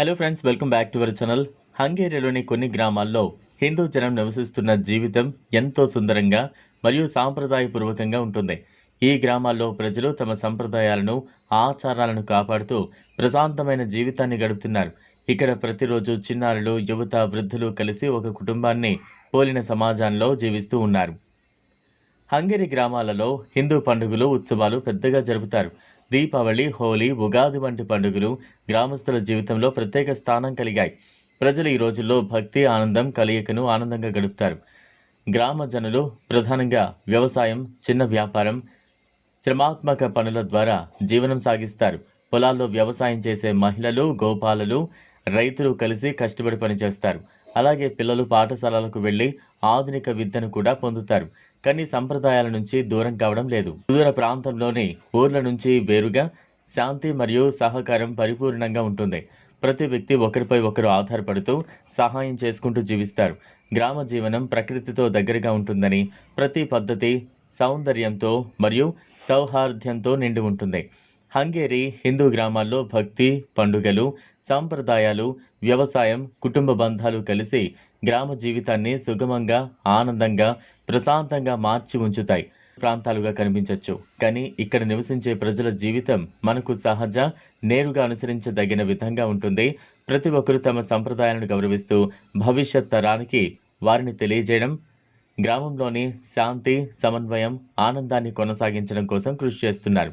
Hello friends welcome back to our channel హంగేరియాలోని కొన్ని గ్రామాల్లో హిందూ జనం నివసిస్తున్న జీవితం ఎంతో సుందరంగా మరియు సాంప్రదాయపూర్వకంగా ఉంటుంది. ఈ గ్రామాల్లో ప్రజలు తమ సంప్రదాయాలను ఆచారాలను కాపాడుతూ ప్రశాంతమైన జీవితాన్ని గడుపుతున్నారు. ఇక్కడ ప్రతిరోజు చిన్నారులు యువత వృద్ధులు కలిసి ఒక కుటుంబాన్ని పోలిన సమాజంలో జీవిస్తూ ఉన్నారు. హంగేరి గ్రామాలలో హిందూ పండుగలు ఉత్సవాలు పెద్దగా జరుపుతారు. దీపావళి హోలీ ఉగాది వంటి పండుగలు గ్రామస్తుల జీవితంలో ప్రత్యేక స్థానం కలిగాయి. ప్రజలు ఈ రోజుల్లో భక్తి ఆనందం కలయికను ఆనందంగా గడుపుతారు. గ్రామ జనులు ప్రధానంగా వ్యవసాయం చిన్న వ్యాపారం శ్రమాత్మక పనుల ద్వారా జీవనం సాగిస్తారు. పొలాల్లో వ్యవసాయం చేసే మహిళలు గోపాలలు రైతులు కలిసి కష్టపడి పనిచేస్తారు. అలాగే పిల్లలు పాఠశాలలకు వెళ్ళి ఆధునిక విద్యను కూడా పొందుతారు. కానీ సంప్రదాయాల నుంచి దూరం కావడం లేదు. సుదూర ప్రాంతంలోని ఊర్ల నుంచి వేరుగా శాంతి మరియు సహకారం పరిపూర్ణంగా ఉంటుంది. ప్రతి వ్యక్తి ఒకరిపై ఒకరు ఆధారపడుతూ సహాయం చేసుకుంటూ జీవిస్తారు. గ్రామ జీవనం ప్రకృతితో దగ్గరగా ఉంటుందని ప్రతి పద్ధతి సౌందర్యంతో మరియు సౌహార్ద్యంతో నిండి ఉంటుంది. హంగేరి హిందూ గ్రామాల్లో భక్తి పండుగలు సాంప్రదాయాలు వ్యవసాయం కుటుంబ బంధాలు కలిసి గ్రామ జీవితాన్ని సుగమంగా ఆనందంగా ప్రశాంతంగా మార్చి ఉంచుతాయి. ప్రాంతాలుగా కనిపించవచ్చు కానీ ఇక్కడ నివసించే ప్రజల జీవితం మనకు సహజ నేరుగా అనుసరించదగిన విధంగా ఉంటుంది. ప్రతి ఒక్కరూ తమ సంప్రదాయాలను గౌరవిస్తూ భవిష్యత్ తరానికి వారిని తెలియజేయడం గ్రామంలోని శాంతి సమన్వయం ఆనందాన్ని కొనసాగించడం కోసం కృషి చేస్తున్నారు.